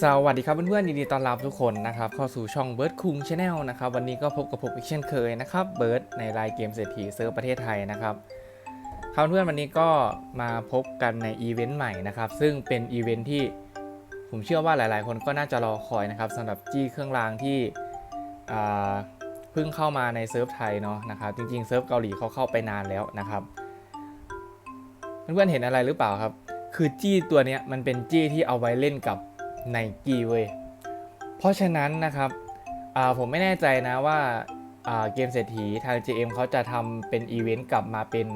สวัสดีครับเพื่อนๆยินดีต้อนรับทุกคนนะครับเข้าสู่ช่องเบิร์ดคุงชาแนลนะครับวันนี้ก็พบกับผมอีกเช่นเคยนะครับเบิร์ดในรายเกมเศรษฐีเซิร์ฟประเทศไทยนะครับครับเพื่อนๆวันนี้ก็มาพบกันในอีเวนต์ใหม่นะครับซึ่งเป็นอีเวนต์ที่ผมเชื่อว่าหลายๆ คนก็น่าจะรอคอยนะครับสำหรับจี้เครื่องรางที่เพิ่งเข้ามาในเซิร์ฟไทยเนาะนะครับจริงๆเซิร์ฟเกาหลีเขาเข้าไปนานแล้วนะครับเพื่อนๆเห็นอะไรหรือเปล่าครับ คือจี้ตัวนี้มันเป็นจี้ที่เอาไว้เล่นกับ ไนกี้เว้ย เพราะฉะนั้นนะครับผมไม่แน่ใจนะว่าเกมเศรษฐีทาง GM เขาจะทำเป็นอีเวนต์กลับมาเป็น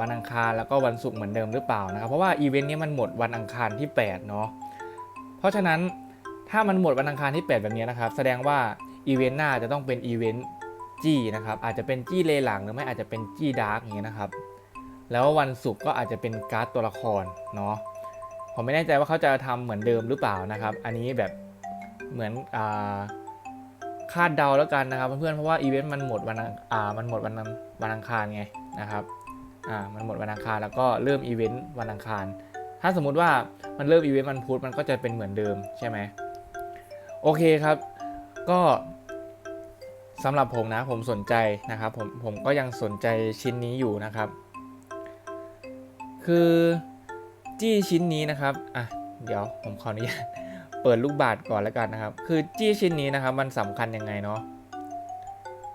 วันอังคารแล้วก็วันศุกร์เหมือนเดิมหรือเปล่านะครับ เพราะว่าอีเวนต์นี้มันหมดวันอังคารที่ 8 เนาะเพราะฉะนั้นถ้ามันหมดวันอังคารที่ 8 แบบนี้นะครับ แสดงว่าอีเวนต์หน้าจะต้องเป็นอีเวนต์จี้นะครับ อาจจะเป็นจี้เลหลังหรือไม่อาจจะเป็นจี้ดาร์กอย่างเงี้ยนะครับ แล้ววันศุกร์ก็อาจจะเป็นการ์ดตัวละครเนาะ ผมไม่แน่ใจว่าเขาจะทำเหมือนเดิมหรือเปล่านะครับ อันนี้แบบเหมือนอ่าคาดเดาแล้วกันนะครับเพื่อนๆเพราะว่าอีเวนต์มันหมดวันอ่ามันหมดวันอังวันอังคารไงนะครับอ่ามันหมดวันอังคารแล้วก็เริ่มอีเวนต์วันอังคาร ถ้าสมมุติว่ามันเริ่มอีเวนต์วันพุธมันก็จะเป็นเหมือนเดิมใช่ไหมโอเคครับ ก็สำหรับผมนะผมสนใจนะครับผมผมก็ยังสนใจชิ้นนี้อยู่นะครับ คือ จี้ชิ้นนี้นะครับ อะ เดี๋ยวผมขออนุญาตเปิดลูกบาศก์ก่อนแล้วกันนะครับ คือจี้ชิ้นนี้นะครับ มันสำคัญยังไงเนาะ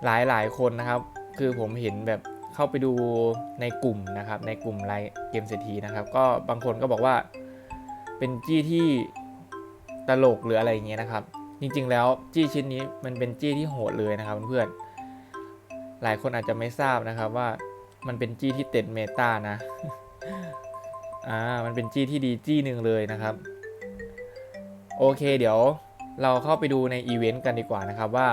หลายหลายคนนะครับ คือผมเห็นแบบเข้าไปดูในกลุ่มนะครับ ในกลุ่มไลน์เกมเศรษฐีนะครับ ก็บางคนก็บอกว่า เป็นจี้ที่ตลกหรืออะไรอย่างเงี้ยนะครับ จริงๆ แล้วจี้ชิ้นนี้มันเป็นจี้ที่โหดเลยนะครับเพื่อนๆหลายคนอาจจะไม่ทราบนะครับว่ามันเป็นจี้ที่เต็ดเมตานะ อ่ามันเป็นจี้ที่ดีจี้หนึ่งเลยนะครับ โอเคเดี๋ยวเราเข้าไปดูในอีเวนต์กันดีกว่านะครับว่า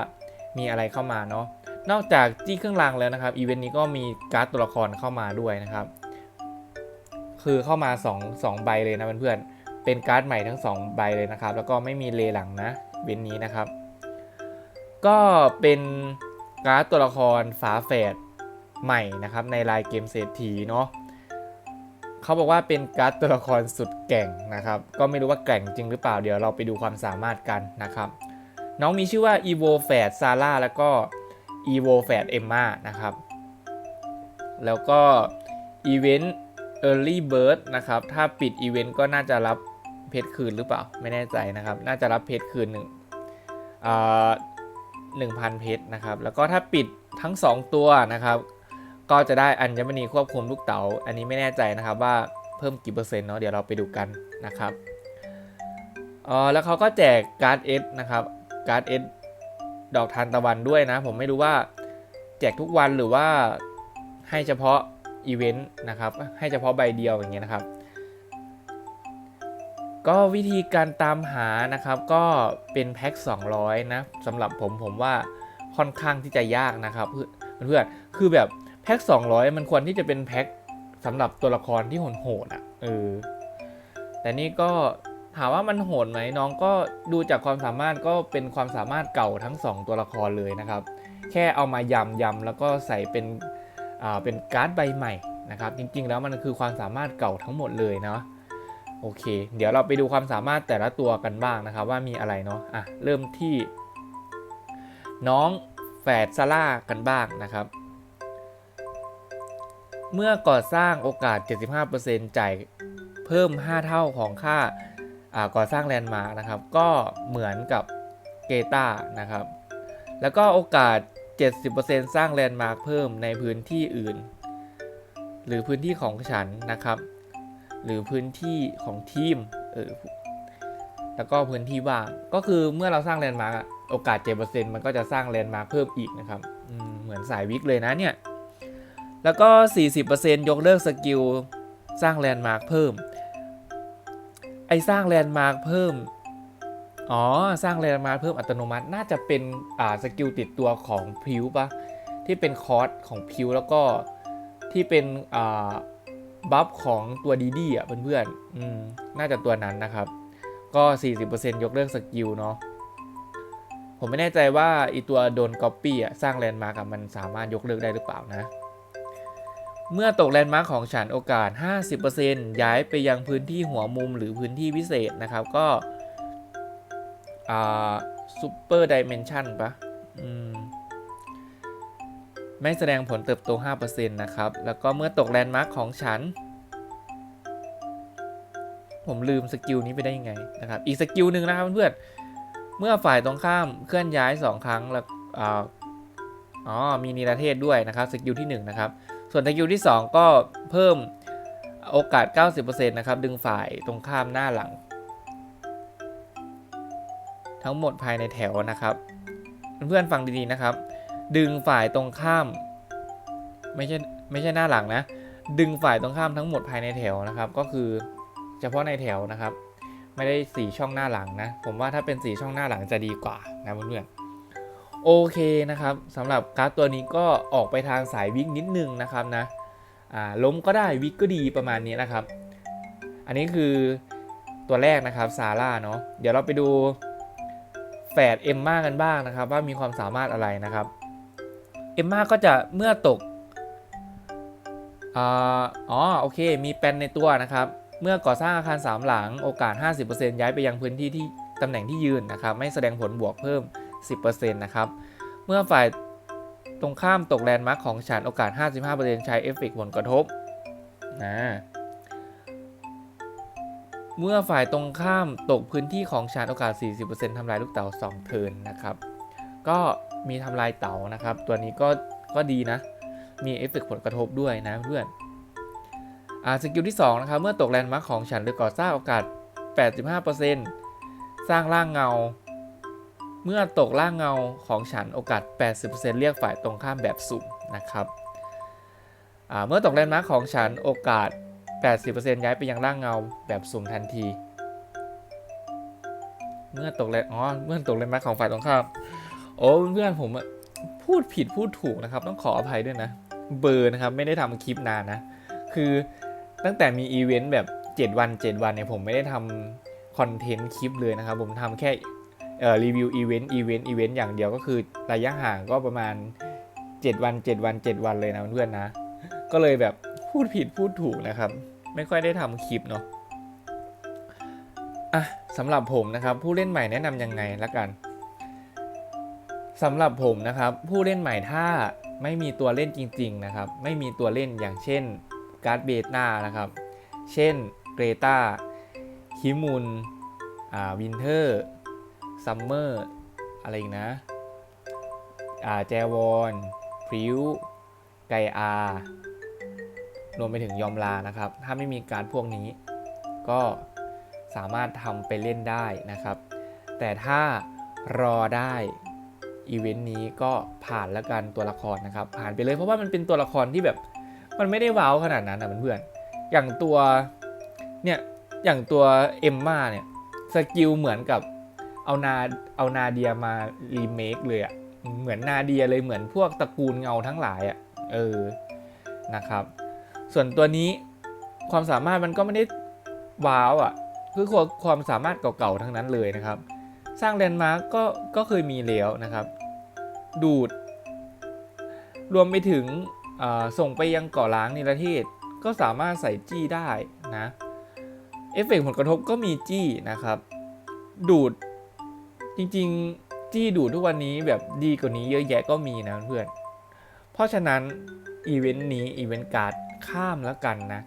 มีอะไรเข้ามาเนาะนอกจากจี้เครื่องรางแล้วนะครับอีเวนต์นี้ก็มีการ์ดตัวละครเข้ามาด้วยนะครับ คือเข้ามา2 2ใบเลยนะเพื่อนๆเป็นการ์ดใหม่ทั้ง 2 ใบเลยนะครับ แล้วก็ไม่มีเลหลังนะเว้นนี้นะครับ ก็เป็นการ์ดตัวละครฝาแฝดใหม่นะครับในรายเกมเศรษฐีเนาะ เขาบอกว่าเป็นการ์ดตัวละครสุดแก่งนะครับ ก็ไม่รู้ว่าแก่งจริงหรือเปล่าเดี๋ยวเราไปดูความสามารถกันนะครับ น้องมีชื่อว่า evo แฝดซาร่าแล้วก็ evo แฝดเอมมานะครับ แล้วก็อีเวนต์ early bird นะครับ ถ้าปิดอีเวนต์ก็น่าจะรับเพชรคืนหรือเปล่า ไม่แน่ใจนะครับ น่าจะรับเพชรคืนหนึ่งหนึ่งพันเพชรนะครับ แล้วก็ถ้าปิดทั้ง 2 ตัวนะครับ ก็จะได้อัญมณีควบคุมลูกเต๋า อันนี้ไม่แน่ใจนะครับว่าเพิ่มกี่เปอร์เซ็นต์เนาะเดี๋ยวเราไปดูกันนะครับอ๋อแล้วเขาก็แจกการ์ดเอสนะครับการ์ดเอสดอกทานตะวันด้วยนะ ผมไม่รู้ว่าแจกทุกวันหรือว่าให้เฉพาะอีเวนต์นะครับให้เฉพาะใบเดียวอย่างเงี้ยนะครับ ก็วิธีการตามหานะครับก็เป็นแพ็ค200 นะสำหรับผมผมว่าค่อนข้างที่จะยากนะครับเพื่อนเพื่อนคือแบบ แพ็ค200มันควรที่จะเป็นแพ็คสำหรับตัวละครที่โหดๆอะเออแต่นี่ก็ถามว่ามันโหดไหมน้องก็ดูจากความสามารถก็เป็นความสามารถเก่าทั้ง 2 ตัวละครเลยนะครับ แค่เอามายำยำแล้วก็ใส่เป็นอ่าเป็นการ์ดใบใหม่นะครับ จริงๆแล้วมันคือความสามารถเก่าทั้งหมดเลยเนาะโอเค เดี๋ยวเราไปดูความสามารถแต่ละตัวกันบ้างนะครับ ว่ามีอะไรเนาะอะเริ่มที่ น้องแฝดซาร่ากันบ้างนะครับ เมื่อก่อสร้างโอกาส 75%จ่ายเพิ่ม 5 เท่าของค่าาก่อสร้างแลนด์มาร์กนะครับ ก็เหมือนกับเกตานะครับ แล้วก็โอกาส 70%สร้างแลนด์มาร์กเพิ่มในพื้นที่อื่น หรือพื้นที่ของฉันนะครับ หรือพื้นที่ของทีมเออแล้วก็พื้นที่ว่างก็คือเมื่อเราสร้างแลนด์มาร์กโอกาส 7%มันก็จะสร้างแลนด์มาร์กเพิ่มอีกนะครับเหมือนสายวิกเลยนะเนี่ย แล้วก็ 40%ยกเลิกสกิลสร้างแลนด์มาร์กเพิ่ม ไอสร้างแลนด์มาร์กเพิ่ม อ๋อ สร้างแลนด์มาร์กเพิ่มอัตโนมัติ น่าจะเป็น อ่า สกิลติดตัวของพิวปะที่เป็นคอร์สของพิวแล้วก็ที่เป็น อ่า บัฟของตัวดีดีอะเพื่อนๆ อืม น่าจะตัวนั้นนะครับ ก็ 40%ยกเลิกสกิลเนาะผมไม่แน่ใจว่าอีตัวโดนก๊อปปี้อะสร้างแลนด์มาร์กมันสามารถยกเลิกได้หรือเปล่านะ เมื่อตกแลนด์มาร์กของฉันโอกาส 50%ย้ายไปยังพื้นที่หัวมุมหรือพื้นที่พิเศษนะครับก็ซูเปอร์ดิเมนชันปะมไม่แสดงผลเติบโต 5%นะครับ แล้วก็เมื่อตกแลนด์มาร์คของฉัน ผมลืมสกิลนี้ไปได้ยังไงนะครับ อีกสกิลหนึ่งนะครับเพื่อนเมื่อฝ่ายตรงข้ามเคลื่อนย้าย 2 ครั้งแล้วอ๋อมีนิรเทศด้วยนะครับ สกิลที่ 1 นะครับ ส่วนสกิลที่ 2 ก็เพิ่มโอกาส 90%นะครับ ดึงฝ่ายตรงข้ามหน้าหลัง ทั้งหมดภายในแถวนะครับ เพื่อนๆฟังดีๆนะครับ ดึงฝ่ายตรงข้าม ไม่ใช่ไม่ใช่หน้าหลังนะ ดึงฝ่ายตรงข้ามทั้งหมดภายในแถวนะครับ ก็คือเฉพาะในแถวนะครับ ไม่ได้สีช่องหน้าหลังนะ ผมว่าถ้าเป็นสีช่องหน้าหลังจะดีกว่านะเพื่อนๆ โอเคนะครับสำหรับการ์ดตัวนี้ก็ออกไปทางสายวิกนิดนึงนะครับนะล้มก็ได้วิกก็ดีประมาณนี้นะครับ อันนี้คือตัวแรกนะครับซาร่าเนาะเดี๋ยวเราไปดูแฝดเอมมากันบ้างนะครับ ว่ามีความสามารถอะไรนะครับเอมมาก็จะเมื่อตกอ๋อโอเค มีแปนในตัวนะครับ เมื่อก่อสร้างอาคาร 3 หลังโอกาส 50%ย้ายไปยังพื้นที่ที่ตำแหน่งที่ยืนนะครับ ไม่แสดงผลบวกเพิ่ม 10%นะครับ เมื่อฝ่ายตรงข้ามตกแลนด์มาร์คของฉันโอกาส 55%ใช้เอฟเฟกผลกระทบนะเมื่อฝ่ายตรงข้ามตกพื้นที่ของฉันโอกาส 40%ทำลายลูกเต๋า2 เทิร์นนะครับ ก็มีทำลายเต๋านะครับ ตัวนี้ก็ก็ดีนะ มีเอฟเฟกผลกระทบด้วยนะเพื่อนอ่าสกิลที่2นะครับ เมื่อตกแลนด์มาร์คของฉันหรือก่อสร้างโอกาส 85%สร้างร่างเงา เมื่อตกร่างเงาของฉันโอกาส 80%เรียกฝ่ายตรงข้ามแบบสุ่มนะครับเมื่อตกแลนด์มาร์คของฉันโอกาส 80%ย้ายไปยังร่างเงาแบบสุ่มทันที เมื่อตกแลนด์อ๋อเมื่อตกแลนด์มาร์คของฝ่ายตรงข้ามโอ้เพื่อนผมพูดผิดพูดถูกนะครับ ต้องขออภัยด้วยนะ เบอร์นะครับไม่ได้ทำคลิปนานนะ คือตั้งแต่มีอีเวนต์แบบ 7 วัน 7 วันเนี่ยผมไม่ได้ทำคอนเทนต์คลิปเลยนะครับ ผมทำแค่ รีวิวอีเวนต์อีเวนต์อีเวนต์อย่างเดียวก็คือระยะห่างก็ประมาณ 7 วัน 7 วัน 7 วันเลยนะเพื่อนๆนะ ก็เลยแบบพูดผิดพูดถูกนะครับ ไม่ค่อยได้ทำคลิปเนาะอะสำหรับผมนะครับผู้เล่นใหม่แนะนำยังไงละกันสำหรับผมนะครับผู้เล่นใหม่ถ้าไม่มีตัวเล่นจริง ๆ นะครับ ไม่มีตัวเล่นอย่างเช่นการ์ดเบต้านะครับ เช่นเกรตาฮิมุนอ่าวินเทอร์ ซัมเมอร์อะไรอีกนะอ่าแจวอนพริวไกอา รวมไปถึงยอมลานะครับ ถ้าไม่มีการพวกนี้ ก็สามารถทำไปเล่นได้นะครับ แต่ถ้ารอได้อีเวนต์นี้ก็ผ่านแล้วกันตัวละครนะครับ ผ่านไปเลยเพราะว่ามันเป็นตัวละครที่แบบ มันไม่ได้ว้าวขนาดนั้นนะเพื่อนๆอย่างตัวเนี่ยอย่างตัวเอมมาเนี่ยสกิลเหมือนกับ เอานาเอานาเดียมารีเมคเลยอะเหมือนนาเดียเลยเหมือนพวกตระกูลเงาทั้งหลายอะเออนะครับ ส่วนตัวนี้ความสามารถมันก็ไม่ได้ว้าวอะคือความความสามารถเก่าๆทั้งนั้นเลยนะครับ สร้างแลนด์มาร์กก็ก็เคยมีแล้วนะครับ ดูด รวมไปถึงส่งไปยังเก่อล้างในิรเทศ ก็สามารถใส่จี้ได้นะเอฟเฟกต์ผลกระทบก็มีจี้นะครับ ดูด จริงๆจี้ดูดทุกวันนี้แบบดีกว่านี้เยอะแยะก็มีนะเพื่อน เพราะฉะนั้นอีเวนต์นี้อีเวนต์การ์ดข้ามแล้วกันนะ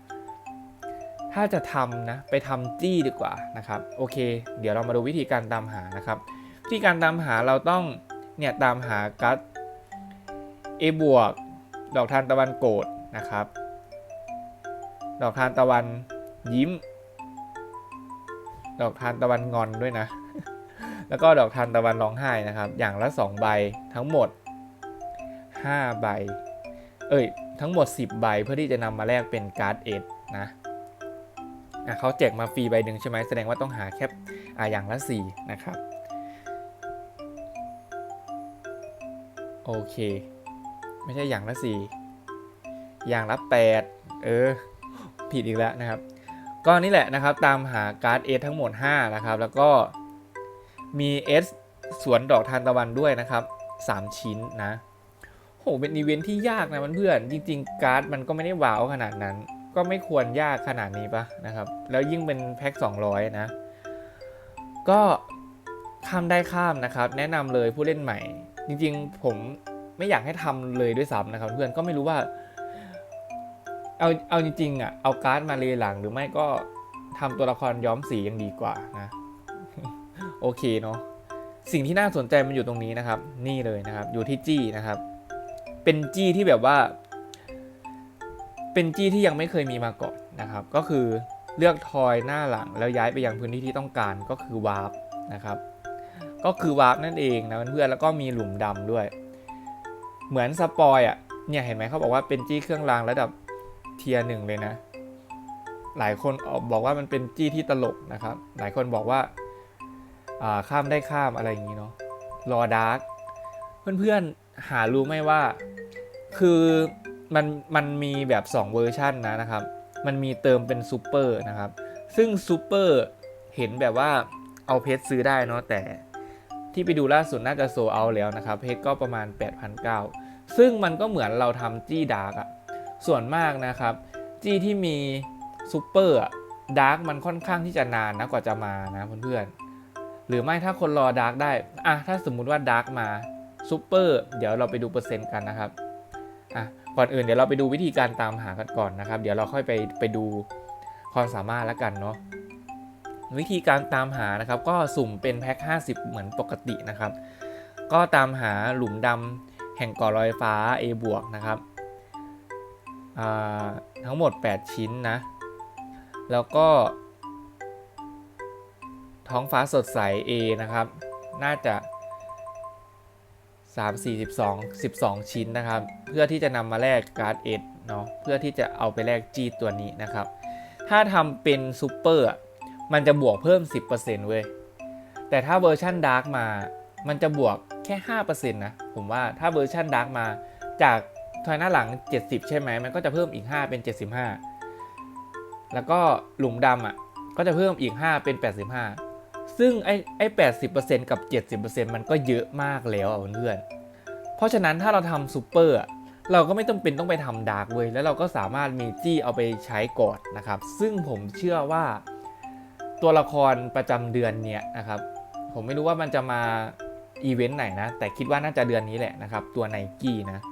ถ้าจะทำนะไปทำจี้ดีกว่านะครับ โอเค เดี๋ยวเรามาดูวิธีการตามหานะครับ วิธีการตามหาเราต้องเนี่ยตามหากัส A บวกดอกทานตะวันโกรธนะครับ ดอกทานตะวันยิ้ม ดอกทานตะวันงอนด้วยนะ แล้วก็ดอกทานตะวันร้องไห้นะครับ อย่างละ 2 ใบทั้งหมด 5 ใบ เอ้ย ทั้งหมด 10 ใบเพื่อที่จะนำมาแลกเป็นการ์ดเอ็ดนะอะเขาแจกมาฟรีใบหนึ่งใช่ไหมแสดงว่าต้องหาแค่อะอย่างละ 4 นะครับ โอเค ไม่ใช่อย่างละ 4 อย่างละ 8 เออ ผิดอีกแล้วนะครับ ก็นี่แหละนะครับ ตามหาการ์ดเอทั้งหมด 5 นะครับ แล้วก็ มีเอสสวนดอกทานตะวันด้วยนะครับ 3 ชิ้นนะโหเป็นอีเวนท์ที่ยากนะเพื่อนๆจริง ๆ การ์ดมันก็ไม่ได้ว้าวขนาดนั้น ก็ไม่ควรยากขนาดนี้ปะนะครับ แล้วยิ่งเป็นแพ็ค200 นะ ก็ข้ามได้ข้ามนะครับ แนะนำเลยผู้เล่นใหม่ จริง ๆ ผมไม่อยากให้ทำเลยด้วยซ้ำนะครับ เพื่อนก็ไม่รู้ว่า เอาเอาจริงๆอะเอาการ์ดมาเลหลังหรือไม่ก็ทำตัวละครย้อมสียังดีกว่านะ โอเคเนาะสิ่งที่น่าสนใจมันอยู่ตรงนี้นะครับ นี่เลยนะครับ อยู่ที่จี้นะครับ เป็นจี้ที่แบบว่า เป็นจี้ที่ยังไม่เคยมีมาก่อนนะครับ ก็คือเลือกทอยหน้าหลังแล้วย้ายไปยังพื้นที่ที่ต้องการก็คือวาร์ปนะครับ ก็คือวาร์ปนั่นเองนะเพื่อนๆแล้วก็มีหลุมดำด้วย เหมือนสปอยอะเนี่ยเห็นไหมเขาบอกว่าเป็นจี้เครื่องรางระดับเทียร์หนึ่งเลยนะ หลายคนบอกว่ามันเป็นจี้ที่ตลกนะครับ หลายคนบอกว่า ข้ามได้ข้ามอะไรอย่างนี้เนาะรอดาร์กเพื่อนๆหารู้ไหมว่า คือมันมันมีแบบ 2 เวอร์ชันนะนะครับ มันมีเติมเป็นซูเปอร์นะครับ ซึ่งซูเปอร์เห็นแบบว่าเอาเพชรซื้อได้เนาะแต่ที่ไปดูล่าสุดน่าจะโซเอาแล้วนะครับ เพชรก็ประมาณ 8,900 ซึ่งมันก็เหมือนเราทำจี้ดาร์กอะส่วนมากนะครับ จี้ที่มีซูเปอร์ดาร์กมันค่อนข้างที่จะนานนะกว่าจะมานะเพื่อนๆ หรือไม่ถ้าคนรอดาร์กได้อะถ้าสมมุติว่าดาร์กมาซูเปอร์เดี๋ยวเราไปดูเปอร์เซ็นต์กันนะครับอะก่อนอื่นเดี๋ยวเราไปดูวิธีการตามหากันก่อนนะครับ เดี๋ยวเราค่อยไปไปดูความสามารถแล้วกันเนาะวิธีการตามหานะครับ ก็สุ่มเป็นแพ็ค50 เหมือนปกตินะครับ ก็ตามหาหลุมดำแห่งก่อลอยฟ้า A บวกนะครับทั้งหมด 8 ชิ้นนะ แล้วก็ ท้องฟ้าสดใส A นะครับ น่าจะ 3 4 12 12 ชิ้นนะครับ เพื่อที่จะนำมาแลกการ์ดเอเนาะเพื่อที่จะเอาไปแลกจีตัวนี้นะครับ ถ้าทำเป็นซูเปอร์มันจะบวกเพิ่ม 10%เว้ย แต่ถ้าเวอร์ชันดาร์กมา มันจะบวกแค่ 5%นะ ผมว่าถ้าเวอร์ชันดาร์กมาจากทอยหน้าหลัง 70 ใช่ไหม มันก็จะเพิ่มอีก 5 เป็น 75 แล้วก็หลุมดำอะก็จะเพิ่มอีก 5 เป็น 85 ซึ่งไอ้ไอ้80%กับ 70%มันก็เยอะมากแล้วอะเพื่อนเพราะฉะนั้นถ้าเราทำซูเปอร์เราก็ไม่ต้องเป็นต้องไปทำดาร์กเว้ยแล้วเราก็สามารถมีจี้เอาไปใช้กอนนะครับ ซึ่งผมเชื่อว่าตัวละครประจำเดือนเนี้ยนะครับ ผมไม่รู้ว่ามันจะมาอีเวนต์ไหนนะ แต่คิดว่าน่าจะเดือนนี้แหละนะครับ ตัวไนกี้นะ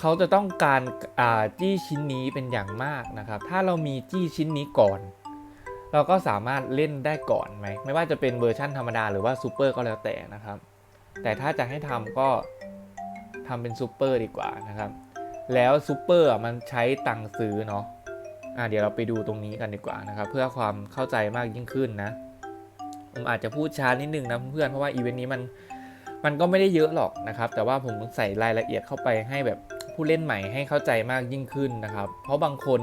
เขาจะต้องการจี้ชิ้นนี้เป็นอย่างมากนะครับ ถ้าเรามีจี้ชิ้นนี้ก่อน เราก็สามารถเล่นได้ก่อนไหมไม่ว่าจะเป็นเวอร์ชั่นธรรมดาหรือว่าซูเปอร์ก็แล้วแต่นะครับ แต่ถ้าจะให้ทำก็ทำเป็นซูเปอร์ดีกว่านะครับ แล้วซูเปอร์มันใช้ตังค์ซื้อเนาะอะเดี๋ยวเราไปดูตรงนี้กันดีกว่านะครับ เพื่อความเข้าใจมากยิ่งขึ้นนะผมอาจจะพูดช้านิดนึงนะเพื่อนเพราะว่าอีเวนต์นี้มันมันก็ไม่ได้เยอะหรอกนะครับ แต่ว่าผมใส่รายละเอียดเข้าไปให้แบบผู้เล่นใหม่ให้เข้าใจมากยิ่งขึ้นนะครับ เพราะบางคน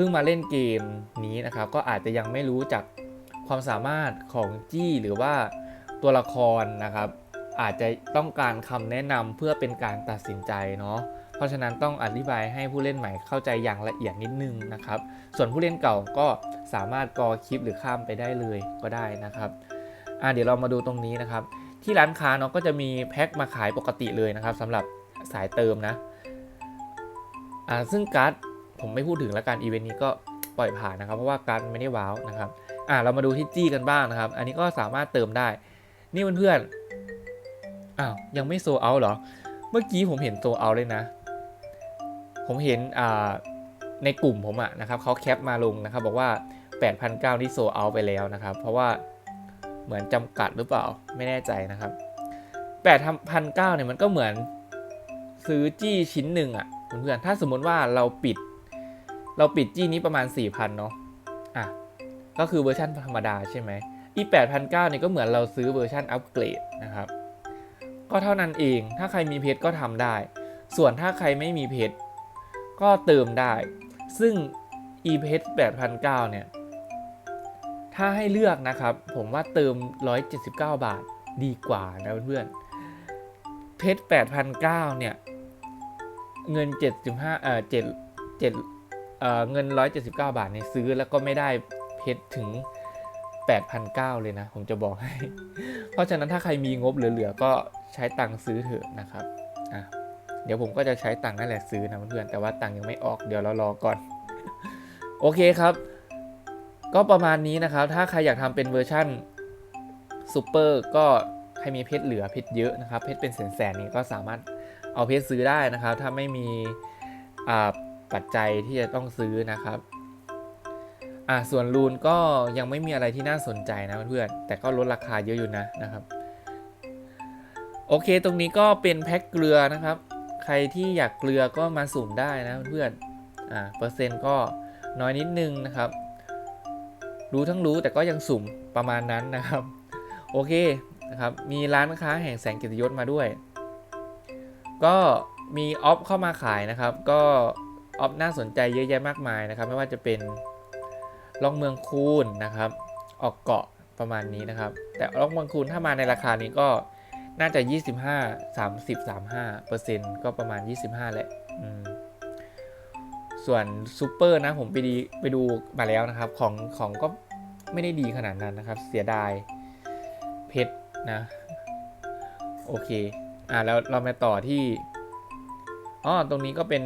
พิ่งมาเล่นเกมนี้นะครับ ก็อาจจะยังไม่รู้จักความสามารถของจี้หรือว่าตัวละครนะครับ อาจจะต้องการคำแนะนำเพื่อเป็นการตัดสินใจเนาะเพราะฉะนั้นต้องอธิบายให้ผู้เล่นใหม่เข้าใจอย่างละเอียดนิดนึงนะครับ ส่วนผู้เล่นเก่าก็สามารถกอคลิปหรือข้ามไปได้เลยก็ได้นะครับอะเดี๋ยวเรามาดูตรงนี้นะครับ ที่ร้านค้าเนาะก็จะมีแพ็คมาขายปกติเลยนะครับสำหรับสายเติมนะอ่าซึ่งการ์ด ผมไม่พูดถึงแล้วกันอีเวนต์นี้ก็ปล่อยผ่านนะครับ เพราะว่าการไม่ได้ว้าวนะครับอ่าเรามาดูที่จี้กันบ้างนะครับ อันนี้ก็สามารถเติมได้ นี่เพื่อนๆอ้าวยังไม่โซเอาเหรอ เมื่อกี้ผมเห็นโซเอาเลยนะ ผมเห็นอ่าในกลุ่มผมอะนะครับเขาแคปมาลงนะครับ บอกว่า 8,900ที่โซเอาไปแล้วนะครับ เพราะว่าเหมือนจำกัดหรือเปล่าไม่แน่ใจนะครับ8,900เนี่ยมันก็เหมือนซื้อจี้ชิ้นหนึ่งอะเพื่อนๆถ้าสมมติว่าเราปิด เราปิดจี้นี้ประมาณ 4,000 เนาะอะ ก็คือเวอร์ชันธรรมดาใช่ไหมอี8,900เนี่ยก็เหมือนเราซื้อเวอร์ชันอัปเกรดนะครับ ก็เท่านั้นเอง ถ้าใครมีเพจก็ทำได้ ส่วนถ้าใครไม่มีเพจก็เติมได้ ซึ่ง e p a g e 8,900 เนี่ย ถ้าให้เลือกนะครับ ผมว่าเติม 179 บาทดีกว่านะเพื่อนเพชร8,900 เนี่ย เงิน 75เอ่อ7 7 เอ่อเงิน 179 บาทเนี่ยซื้อแล้วก็ไม่ได้เพชรถึง 8,900 เลยนะ ผมจะบอกให้ เพราะฉะนั้นถ้าใครมีงบเหลือๆ ก็ใช้ตังค์ซื้อเถอะนะครับอะเดี๋ยวผมก็จะใช้ตังค์นั่นแหละซื้อนะเพื่อนๆแต่ว่าตังค์ยังไม่ออกเดี๋ยวเรารอก่อน โอเคครับ ก็ประมาณนี้นะครับ ถ้าใครอยากทำเป็นเวอร์ชั่นซูเปอร์ก็ใครมีเพชรเหลือเพชรเยอะนะครับ เพชรเป็นแสนๆนี้ก็สามารถเอาเพชรซื้อได้นะครับ ถ้าไม่มีอ่า ปัจจัยที่จะต้องซื้อนะครับอ่าส่วนรูนก็ยังไม่มีอะไรที่น่าสนใจนะเพื่อนๆแต่ก็ลดราคาเยอะอยู่นะนะครับ โอเคตรงนี้ก็เป็นแพ็คเกลือนะครับ ใครที่อยากเกลือก็มาสุ่มได้นะเพื่อนอ่าเปอร์เซ็นต์ก็น้อยนิดนึงนะครับ รู้ทั้งรู้แต่ก็ยังสุ่มประมาณนั้นนะครับ โอเคนะครับมีร้านค้าแห่งแสงกิตยศมาด้วย ก็มีออฟเข้ามาขายนะครับ ก็ ออฟน่าสนใจเยอะแยะมากมายนะครับ ไม่ว่าจะเป็นล่องเมืองคูนนะครับ ออกเกาะประมาณนี้นะครับ แต่ล่องเมืองคูนถ้ามาในราคานี้ก็น่าจะ 25 30 35เปอร์เซ็นต์ก็ประมาณ 25 แหละส่วนซูเปอร์นะผมไปดีไปดูมาแล้วนะครับ ของของก็ไม่ได้ดีขนาดนั้นนะครับ เสียดายเพชรนะ โอเค อ่าแล้วเรามาต่อที่อ๋อตรงนี้ก็เป็น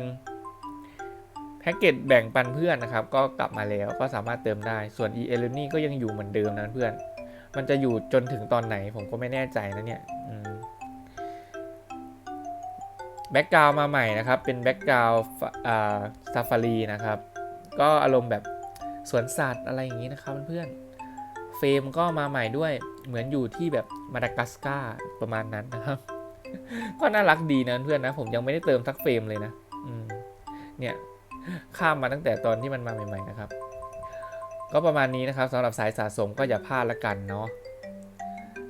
แพ็กเกจแบ่งปันเพื่อนนะครับ ก็กลับมาแล้วก็สามารถเติมได้ ส่วน e e l e a r n i n g ก็ยังอยู่เหมือนเดิมนะเพื่อน มันจะอยู่จนถึงตอนไหนผมก็ไม่แน่ใจนะเนี่ยแบ็กกราวมาใหม่นะครับ เป็นแบ็กกราวซาฟารีนะครับ ก็อารมณ์แบบสวนสัตว์อะไรอย่างนี้นะครับเพื่อนเฟรมก็มาใหม่ด้วยเหมือนอยู่ที่แบบมาดากัสการ์ประมาณนั้นนะครับ ก็น่ารักดีนะเพื่อนนะ ผมยังไม่ได้เติมสักเฟรมเลยนะเนี่ย ข้ามมาตั้งแต่ตอนที่มันมาใหม่ ๆ นะครับ ก็ประมาณนี้นะครับสำหรับสายสะสมก็อย่าพลาดละกันเนาะ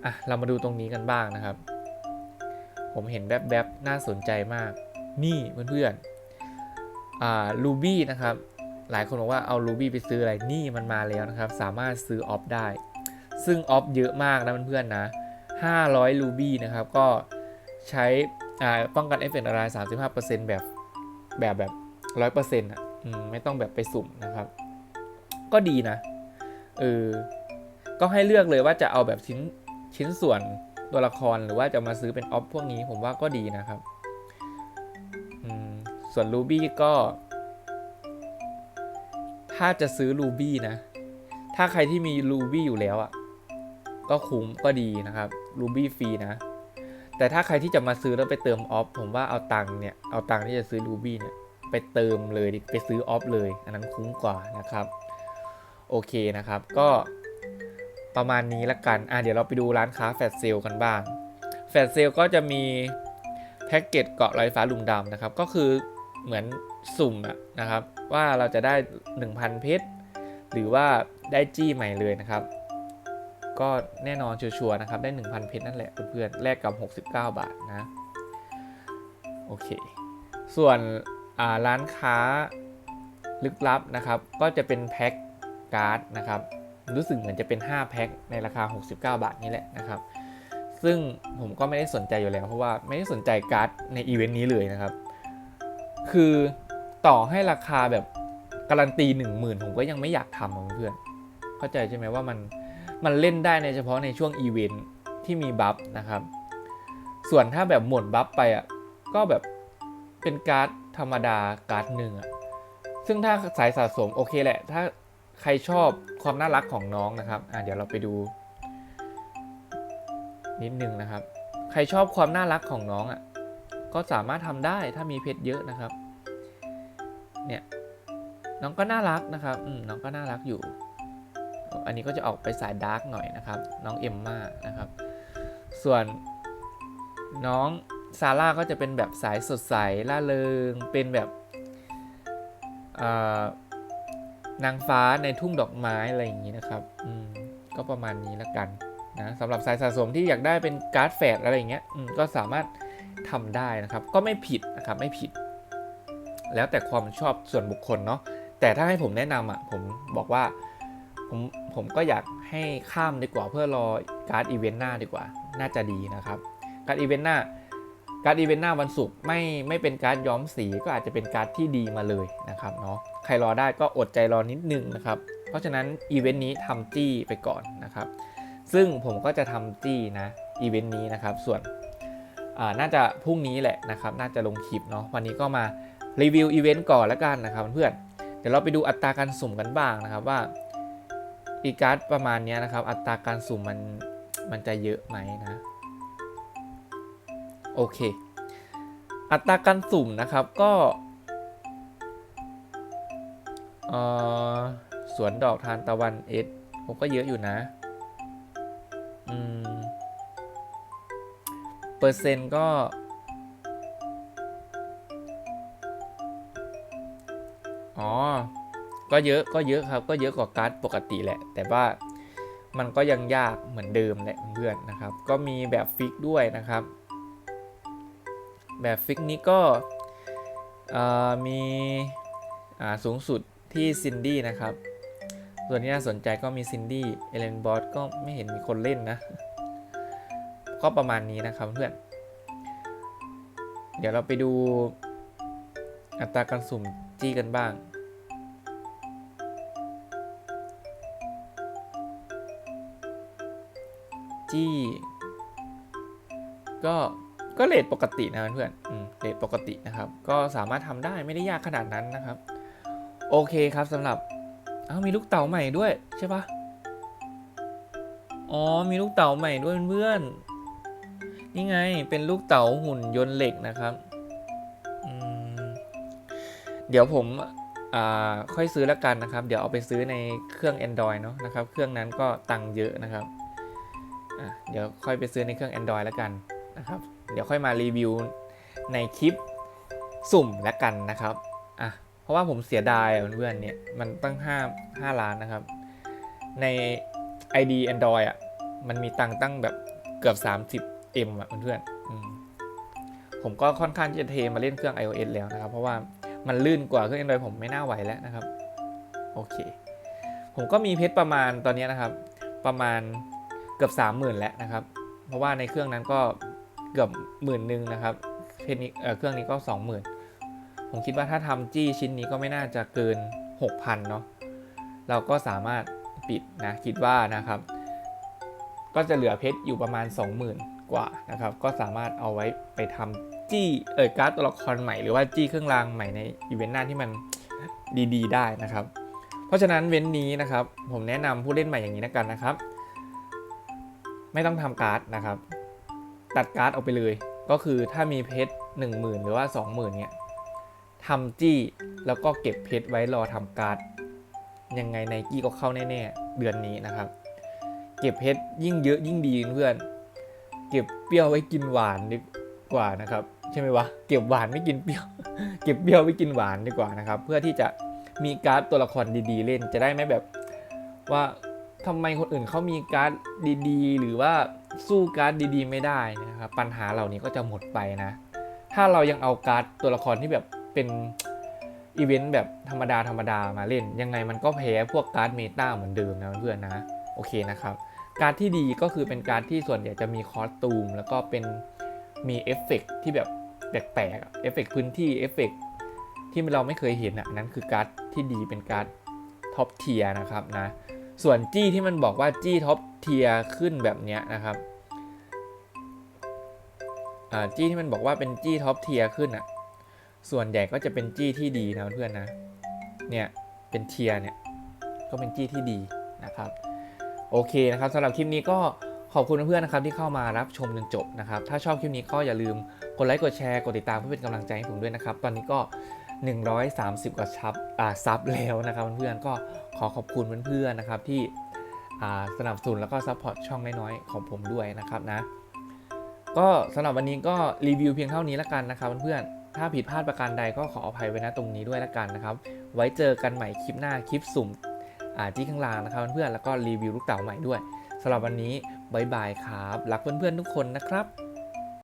อะเรามาดูตรงนี้กันบ้างนะครับ ผมเห็นแบบแบบๆน่าสนใจมาก นี่เพื่อนๆอ่าลูบี้นะครับหลายคนบอกว่าเอาลูบี้ไปซื้ออะไรนี่มันมาแล้วนะครับ สามารถซื้อออฟได้ ซึ่งออฟเยอะมากนะเพื่อนๆนะ500ลูบี้นะครับก็ใช้ป้องกันเอฟเฟกต์อะไร35%แบบแบบแบบ 100%อะอืมไม่ต้องแบบไปสุ่มนะครับ ก็ดีนะเออก็ให้เลือกเลยว่าจะเอาแบบชิ้นชิ้นส่วนตัวละครหรือว่าจะมาซื้อเป็นออฟพวกนี้ผมว่าก็ดีนะครับส่วน Ruby ก็ ถ้าจะซื้อ Ruby นะ ถ้าใครที่มี Ruby อยู่แล้วอะ ก็คุ้มก็ดีนะครับ Ruby ฟรีนะ แต่ถ้าใครที่จะมาซื้อแล้วไปเติมออฟผมว่าเอาตังค์เนี่ย เอาตังค์ที่จะซื้อ Ruby เนี่ย ไปเติมเลยไปซื้อออฟเลย อันนั้นคุ้มกว่านะครับ โอเคนะครับ ก็ประมาณนี้ละกัน อะเดี๋ยวเราไปดูร้านค้าแฟลชเซลกันบ้าง แฟลชเซลก็จะมีแพ็กเกจเกาะลอยฟ้าลุงดำนะครับ ก็คือเหมือนสุ่มอะนะครับ ว่าเราจะได้ 1,000 เพชรหรือว่าได้จี้ใหม่เลยนะครับ ก็แน่นอนชัวร์นะครับ ได้ 1,000 เพชรนั่นแหละเพื่อนๆแลกกับ 69 บาทนะ โอเค ส่วน ร้านค้าลึกลับนะครับ ก็จะเป็นแพ็คการ์ดนะครับ รู้สึกเหมือนจะเป็น 5 แพ็คในราคา 69 บาทนี่แหละนะครับ ซึ่งผมก็ไม่ได้สนใจอยู่แล้ว เพราะว่าไม่ได้สนใจการ์ดในอีเวนต์นี้เลยนะครับ คือต่อให้ราคาแบบการันตี 10,000 ผมก็ยังไม่อยากทำเพื่อน เข้าใจใช่ไหมว่ามันมันเล่นได้ในเฉพาะในช่วงอีเวนต์ที่มีบัฟนะครับ ส่วนถ้าแบบหมดบัฟไปอะก็แบบเป็นการ์ด ธรรมดาการ์ดหนึ่งอะซึ่งถ้าสายสะสมโอเคแหละ ถ้าใครชอบความน่ารักของน้องนะครับอะเดี๋ยวเราไปดู นิดนึงนะครับ ใครชอบความน่ารักของน้องอะก็สามารถทำได้ถ้ามีเพชรเยอะนะครับ เนี่ยน้องก็น่ารักนะครับอืมน้องก็น่ารักอยู่ อันนี้ก็จะออกไปสายดาร์กหน่อยนะครับ น้องเอ็มม่านะครับ ส่วนน้อง ซาร่าก็จะเป็นแบบสายสดใสล่าเริง เป็นแบบนางฟ้าในทุ่งดอกไม้อะไรอย่างนี้นะครับอืมก็ประมาณนี้ละกันนะสำหรับสายสะสมที่อยากได้เป็นการ์ดแฟดอะไรอย่างเงี้ยก็สามารถทำได้นะครับ ก็ไม่ผิดนะครับไม่ผิด แล้วแต่ความชอบส่วนบุคคลเนาะแต่ถ้าให้ผมแนะนำอะผมบอกว่าผมผมก็อยากให้ข้ามดีกว่าเพื่อรอการ์ดอีเวนต์หน้าดีกว่า น่าจะดีนะครับ การ์ดอีเวนต์หน้า การ์ดอีเวนต์หน้าวันศุกร์ไม่ไม่เป็นการ์ดย้อมสีก็อาจจะเป็นการ์ดที่ดีมาเลยนะครับเนาะใครรอได้ก็อดใจรอนิดนึงนะครับ เพราะฉะนั้นอีเวนต์นี้ทำจี้ไปก่อนนะครับ ซึ่งผมก็จะทำจี้นะอีเวนต์นี้นะครับ ส่วนน่าจะพรุ่งนี้แหละนะครับ น่าจะลงคลิปเนาะวันนี้ก็มารีวิวอีเวนต์ก่อนล้วกันนะครับเพื่อนเดี๋ยวเราไปดูอัตราการสุ่มกันบ้างนะครับว่าอีการ์ดประมาณนี้นะครับ อัตราการสุ่มมันมันจะเยอะไหมนะ โอเค อัตราการสุ่มนะครับก็สวนดอกทานตะวันเอสผมก็เยอะอยู่นะเปอร์เซ็นต์ก็ อ๋อ ก็เยอะก็เยอะครับ ก็เยอะกว่าการ์ดปกติแหละ แต่ว่ามันก็ยังยากเหมือนเดิมแหละเพื่อนนะครับ ก็มีแบบฟิกด้วยนะครับ แบบฟิกนี้ก็มีสูงสุดที่ซินดี้นะครับ ส่วนที่น่าสนใจก็มีซินดี้เอเลนบอสก็ไม่เห็นมีคนเล่นนะ ก็ประมาณนี้นะครับเพื่อน เดี๋ยวเราไปดูอัตราการสุ่มจี้กันบ้างจี้ก็ ก็เลทปกตินะเพื่อนเลทปกตินะครับ ก็สามารถทำได้ไม่ได้ยากขนาดนั้นนะครับ โอเคครับสำหรับอ้าวมีลูกเต๋าใหม่ด้วยใช่ปะอ๋อมีลูกเต๋าใหม่ด้วยเพื่อนนี่ไงเป็นลูกเต๋าหุ่นยนต์เหล็กนะครับเดี๋ยวผมอ่าค่อยซื้อแล้วกันนะครับ เดี๋ยวเอาไปซื้อในเครื่อง Android เนาะนะครับ เครื่องนั้นก็ตังเยอะนะครับอะเดี๋ยวค่อยไปซื้อในเครื่อง Android แล้วกันนะครับ เดี๋ยวค่อยมารีวิวในคลิปสุ่มแล้วกันนะครับอะเพราะว่าผมเสียดายเพื่อนๆเนี่ยมันตั้ง5 5ล้านนะครับ ใน ID Android อะมันมีตังตั้งแบบเกือบ 30M อะเพื่อนๆผมก็ค่อนข้างจะเทมาเล่นเครื่อง iOS แล้วนะครับ เพราะว่ามันลื่นกว่าเครื่อง Android ผมไม่น่าไหวแล้วนะครับ โอเค ผมก็มีเพชรประมาณตอนนี้นะครับ ประมาณเกือบ 30,000 แล้วนะครับ เพราะว่าในเครื่องนั้นก็ เกือบหมื่นหนึ่งนะครับเพชรนี้เอ่อเครื่องนี้ก็ 20,000 ผมคิดว่าถ้าทำจี้ชิ้นนี้ก็ไม่น่าจะเกิน 6,000 เนาะเราก็สามารถปิดนะคิดว่านะครับ ก็จะเหลือเพชรอยู่ประมาณ 20,000 กว่านะครับ ก็สามารถเอาไว้ไปทำจี้เอ่ยการ์ดตัวละครใหม่หรือว่าจี้เครื่องรางใหม่ในอีเวนต์หน้าที่มันดี ๆ ได้นะครับ เพราะฉะนั้นเว้นนี้นะครับ ผมแนะนำผู้เล่นใหม่อย่างนี้นะกันนะครับ ไม่ต้องทำการ์ดนะครับ ตัดการ์ดออกไปเลย ก็คือถ้ามีเพชร1 0,000 หรือว่า 20,000เนี่ยทำจี้แล้วก็เก็บเพชรไว้รอทำการ์ดยังไงไนกี้ก็เข้าแน่ๆ เดือนนี้นะครับ เก็บเพชรยิ่งเยอะยิ่งดีเพื่อน เก็บเปรี้ยวไว้กินหวานดีกว่านะครับ ใช่ไหมวะเก็บหวานไม่กินเปรี้ยว เก็บเปรี้ยวไว้กินหวานดีกว่านะครับ เพื่อที่จะมีการ์ดตัวละครดีๆ เล่นจะได้ไม่แบบว่าทำไมคนอื่นเขามีการ์ดดีๆ หรือว่า สู้การ์ดดีๆ ไม่ได้นะครับปัญหาเหล่านี้ก็จะหมดไปนะ ถ้าเรายังเอาการ์ดตัวละครที่แบบเป็นอีเวนต์แบบธรรมดาธรรมดามาเล่น ยังไงมันก็แพ้พวกการ์ดเมตาเหมือนเดิมนะเพื่อนนะโอเคนะครับการ์ดที่ดีก็คือเป็นการ์ดที่ส่วนใหญ่จะมีคอสตูม แล้วก็เป็นมีเอฟเฟกต์ที่แบบแปลกๆเอฟเฟกต์พื้นที่เอฟเฟกต์ที่เราไม่เคยเห็นอะนนั้นคือการ์ดที่ดีเป็นการ์ดท็อปเทียนะครับนะ ส่วนจี้ที่มันบอกว่าจี้ท็อปเทียขึ้นแบบเนี้ยนะครับอ่าจี้ที่มันบอกว่าเป็นจี้ท็อปเทียขึ้นอะ ส่วนใหญ่ก็จะเป็นจี้ที่ดีนะเพื่อนนะ เนี่ยเป็นเทียเนี่ยก็เป็นจี้ที่ดีนะครับ โอเคนะครับสำหรับคลิปนี้ก็ขอบคุณเพื่อนๆนะครับที่เข้ามารับชมจนจบนะครับ ถ้าชอบคลิปนี้ก็อย่าลืมกดไลค์กดแชร์กดติดตามเพื่อเป็นกำลังใจให้ผมด้วยนะครับ ตอนนี้ก็ 130 กว่าซับอ่าซับแล้วนะครับเพื่อนๆก็ อขอบคุณเพื่อนๆนะครับที่สนับสนุนแล้วก็ซัพพอร์ตช่องน้อยๆของผมด้วยนะครับนะก็สำหรับวันนี้ก็รีวิวเพียงเท่านี้ละกันนะครับเพื่อนๆถ้าผิดพลาดประการใดก็ขออภัยไว้นะตรงนี้ด้วยละกันนะครับ ไว้เจอกันใหม่คลิปหน้าคลิปสุ่มอ่าจี้ข้างล่างนะครับเพื่อนๆแล้วก็รีวิวลูกเต๋าใหม่ด้วยสำหรับวันนี้บายบายครับรักเพื่อนๆทุกคนนะครับ